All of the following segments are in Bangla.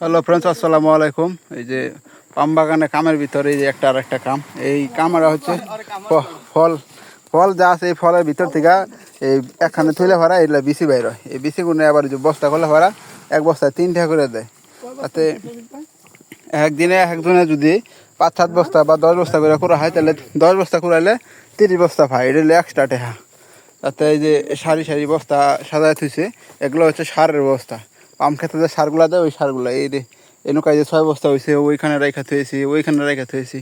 হ্যালো ফ্রেন্ডস, আসসালামু আলাইকুম। এই যে পাম বাগানে কামের ভিতরে এই যে একটা আর একটা কাম। এই কামরা হচ্ছে ফল ফল যা আছে এই ফলের ভিতর থেকে এই একখানে থইলে ভরা, এগুলো বিসি বাইর হয়। এই গুনে আবার যে বস্তা করলে ভরা, এক বস্তায় তিনটা করে দেয়। তাতে একদিনে একজনে যদি পাঁচ সাত বস্তা বা দশ বস্তা করে করা হয়, তাহলে দশ বস্তা করাইলে তিরিশ বস্তা পায় এটা হলো এক্সট্রা টেহা। তাতে এই যে সারি সারি বস্তা সাজায় থুইছে, এগুলো হচ্ছে সারের বস্তা। পাম খেতে যে সারগুলা দেয় ওই সারগুলা এই রে এনুকায় যে ছয় বস্তা হয়েছে ওইখানে রেখা থুয়েছি ওইখানে রেখা থুয়েছি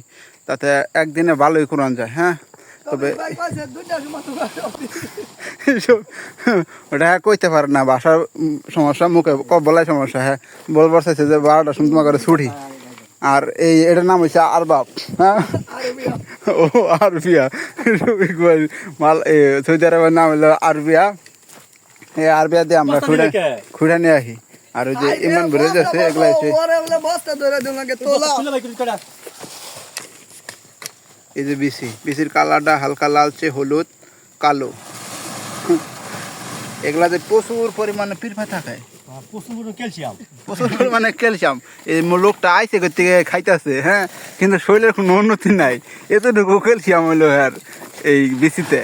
তাতে একদিনে ভালোই কোরআন যায় হ্যাঁ? তবে ওটা হ্যাঁ কইতে পারে না বাসার সমস্যা মুখে ক- বলাই সমস্যা হ্যাঁ? বল বসাইছে যে বারোটার সময় তোমার করে ছুটি। আর এই এটার নাম হচ্ছে আরবাব হ্যাঁ? ও আরবিয়া। রবি মাল এ সৌদি আরবের নাম হলো আরবিয়া। এই আরবিয়া দিয়ে আমরা খুঁড়ে খুঁড়ে নিয়ে আসি। আর ওই যে ইমান ভরে যাচ্ছে এগুলো কাটা এই যে বিসি বিসির কালারটা হালকা লালচে হলুদ কালো। এগুলা যে প্রচুর পরিমাণে পিরফা থাকে। প্রচুর ক্যালসিয়াম। পরিমাণে ক্যালসিয়াম। এই লোকটা আইসে করতে খাইতেছে হ্যাঁ? কিন্তু শরীরের কোনো উন্নতি নাই। এতটুকু ক্যালসিয়াম হইল আর এই বিসিতে।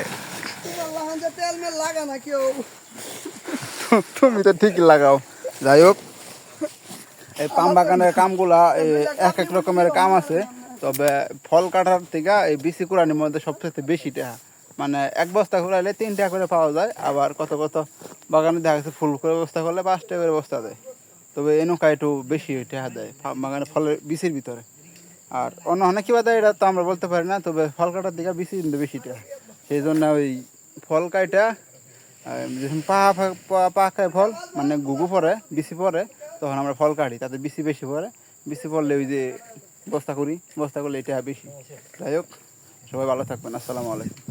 তুমি তো ঠিকই লাগাও। যাই হোক, এই পাম বাগানের কামগুলা এক এক রকমের কাম আছে। তবে ফল কাটার থেকে এই বিসি কুড়ানির মধ্যে সবচেয়ে বেশি টাকা মানে এক বস্তা কুড়াইলে তিন টাকা করে পাওয়া যায়, আবার কত কত বাগানে দেখা যাচ্ছে ফুল করে বস্তা করলে পাঁচ টাকা করে বস্তা দেয়। তবে এনুকা একটু বেশি টাকা দেয় বাগানে ফলের বিসির ভিতরে। আর অন্য অনেক কিবা দেয় এটা তো আমরা বলতে পারি না, তবে ফল কাটার দিকে বেশি কিন্তু বেশি টাকা সেই জন্য ওই ফল আর যখন ফল মানে গুগু পরে বিসি পরে, তখন আমরা ফল কাটি, তাতে বিসি বেশি পরে। বিসি পড়লে ওই যে বস্তা করি, বস্তা করলে এটা বেশি। যাই হোক, সবাই ভালো থাকবেন, আসসালামু আলাইকুম।